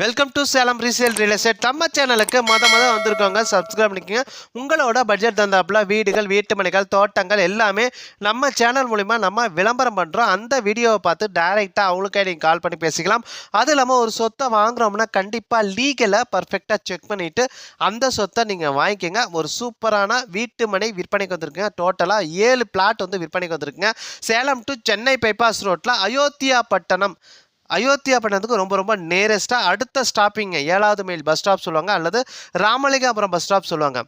Welcome to Salem resale real estate நம்ம சேனலுக்கு மொத மொதல் வந்திருக்கோங்க சப்ஸ்கிரைப் பண்ணிக்கோங்க. உங்களோட பட்ஜெட் தந்தாப்புல வீடுகள் வீட்டு மனைகள் தோட்டங்கள் எல்லாமே நம்ம சேனல் மூலிமா நம்ம விளம்பரம் பண்ணுறோம் அந்த வீடியோவை பார்த்து டைரெக்டாக அவங்களுக்கே நீங்கள் கால் பண்ணி பேசிக்கலாம். அது இல்லாமல் ஒரு சொத்தை வாங்குறோம்னா கண்டிப்பாக லீகலை பர்ஃபெக்டாக செக் பண்ணிவிட்டு அந்த சொத்தை நீங்கள் வாங்கிக்கோங்க. ஒரு சூப்பரான வீட்டு மனை விற்பனைக்கு வந்திருக்குங்க. டோட்டலாக ஏழு பிளாட் வந்து விற்பனைக்கு வந்திருக்குங்க. சேலம் டு சென்னை பைபாஸ் ரோட்டில் அயோத்தியா பட்டணம். அயோத்தியா பட்டணத்துக்கு ரொம்ப ரொம்ப நேரஸ்ட்டாக அடுத்த ஸ்டாப்பிங்க ஏழாவது மைல் பஸ் ஸ்டாப் சொல்லுவாங்க அல்லது ராமலிங்காபுரம் பஸ் ஸ்டாப் சொல்லுவாங்க.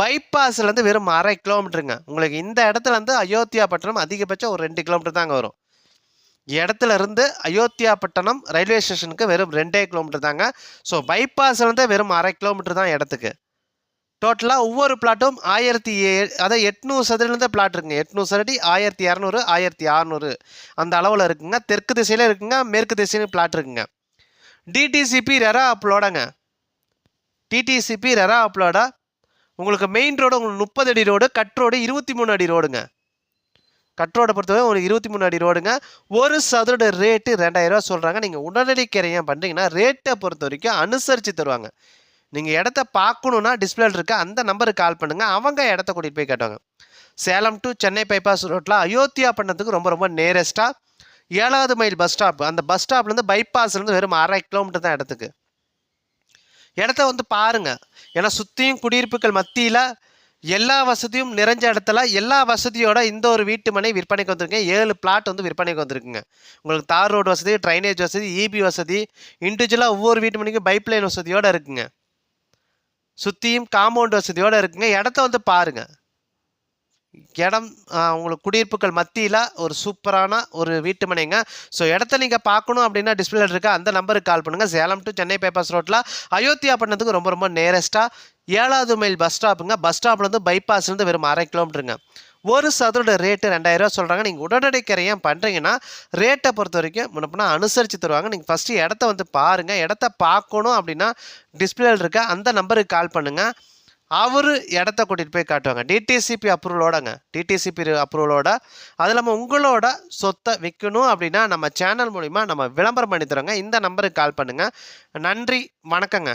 பைபாஸ்லேருந்து வெறும் அரை கிலோமீட்டருங்க உங்களுக்கு இந்த இடத்துல இருந்து அயோத்தியா பட்டணம் அதிகபட்சம் ஒரு ரெண்டு கிலோமீட்டர் தாங்க வரும். இடத்துல இருந்து அயோத்தியா பட்டணம் ரயில்வே ஸ்டேஷனுக்கு வெறும் ரெண்டே கிலோமீட்டர் தாங்க. ஸோ பைபாஸ்லேருந்து வெறும் அரை கிலோமீட்டர் தான் இடத்துக்கு. டோட்டலாக ஒவ்வொரு பிளாட்டும் ஆயிரத்தி ஏ அதாவது எட்நூறு சதுரலேருந்து பிளாட் இருக்குங்க. எட்நூறு சதுரடி ஆயிரத்தி இரநூறு ஆயிரத்தி அறநூறு அந்த அளவில் இருக்குங்க. தெற்கு திசையில் இருக்குங்க மேற்கு திசையிலும் பிளாட் இருக்குங்க. டிடிசிபி ரெரா அப்லோடங்க டிடிசிபி ரெரா அப்லோடா உங்களுக்கு மெயின் ரோடு உங்களுக்கு முப்பது அடி ரோடு கட் ரோடு இருபத்தி மூணு அடி ரோடுங்க கட் ரோடை பொறுத்தவரை உங்களுக்கு இருபத்தி மூணு அடி ரோடுங்க ஒரு சதுரட ரேட்டு ரெண்டாயிரரூவா சொல்கிறாங்க நீங்கள் உடனடி கிரையம் பண்ணுறீங்கன்னா ரேட்டை பொறுத்த வரைக்கும் அனுசரித்து தருவாங்க. நீங்கள் இடத்த பார்க்கணுன்னா டிஸ்பிளே இருக்க அந்த நம்பருக்கு கால் பண்ணுங்கள் அவங்க இடத்த கூட்டிகிட்டு போய் கேட்டாங்க சேலம் டு சென்னை பைபாஸ் ரோட்டில் அயோத்தியா பண்ணத்துக்கு ரொம்ப ரொம்ப நேரஸ்ட்டாக ஏழாவது மைல் பஸ் ஸ்டாப் அந்த பஸ் ஸ்டாப்லேருந்து பைபாஸ்லேருந்து வெறும் அரை கிலோமீட்டர் தான் இடத்துக்கு. இடத்த வந்து பாருங்க. ஏன்னா சுற்றியும் குடியிருப்புகள் மத்தியில் எல்லா வசதியும் நிறைஞ்ச இடத்துல எல்லா வசதியோட இந்த ஒரு வீட்டு மனை விற்பனைக்கு வந்திருக்கேன். ஏழு பிளாட் வந்து விற்பனைக்கு வந்திருக்குங்க. உங்களுக்கு தார் ரோடு வசதி ட்ரைனேஜ் வசதி இபி வசதி இண்டிவிஜுவலாக ஒவ்வொரு வீட்டு மனைக்கும் பைப் லைன் வசதியோடு இருக்குங்க. சுற்றியும் காம்பவுண்ட் வசதியோடு இருக்குங்க. இடத்த வந்து பாருங்க. இடம் உங்களுக்கு குடியிருப்புகள் மத்தியில் ஒரு சூப்பரான ஒரு வீட்டு மனைங்க. ஸோ இடத்த நீங்கள் பார்க்கணும் அப்படின்னா டிஸ்பிளே இருக்கா அந்த நம்பருக்கு கால் பண்ணுங்கள் சேலம் டு சென்னை பேப்பர்ஸ் ரோட்டில் அயோத்தியா பண்ணதுக்கு ரொம்ப ரொம்ப நேரஸ்ட்டாக ஏழாவது மைல் பஸ் ஸ்டாப்புங்க பஸ் ஸ்டாப்லேருந்து பைபாஸ்லேருந்து வெறும் அரை கிலோமீட்டருங்க ஒரு சதுரோட ரேட்டு ரெண்டாயிரரூவா சொல்கிறாங்க நீங்கள் உடனடி கிரையம் பண்ணுறீங்கன்னா ரேட்டை பொறுத்த வரைக்கும் முன்னப்பினா அனுசரித்து தருவாங்க. நீங்கள் ஃபஸ்ட்டு இடத்த வந்து பாருங்கள் இடத்த பார்க்கணும் அப்படின்னா டிஸ்பிளே இருக்க அந்த நம்பருக்கு கால் பண்ணுங்கள் அவர் இடத்த கூட்டிகிட்டு போய் காட்டுவாங்க. டிடிசிபி அப்ரூவலோடங்க டிடிசிபி அப்ரூவலோட அது இல்லாமல் உங்களோட சொத்தை விற்கணும் அப்படின்னா நம்ம சேனல் மூலிமா நம்ம விளம்பரம் பண்ணி தரோங்க இந்த நம்பருக்கு கால் பண்ணுங்கள் நன்றி. வணக்கங்க.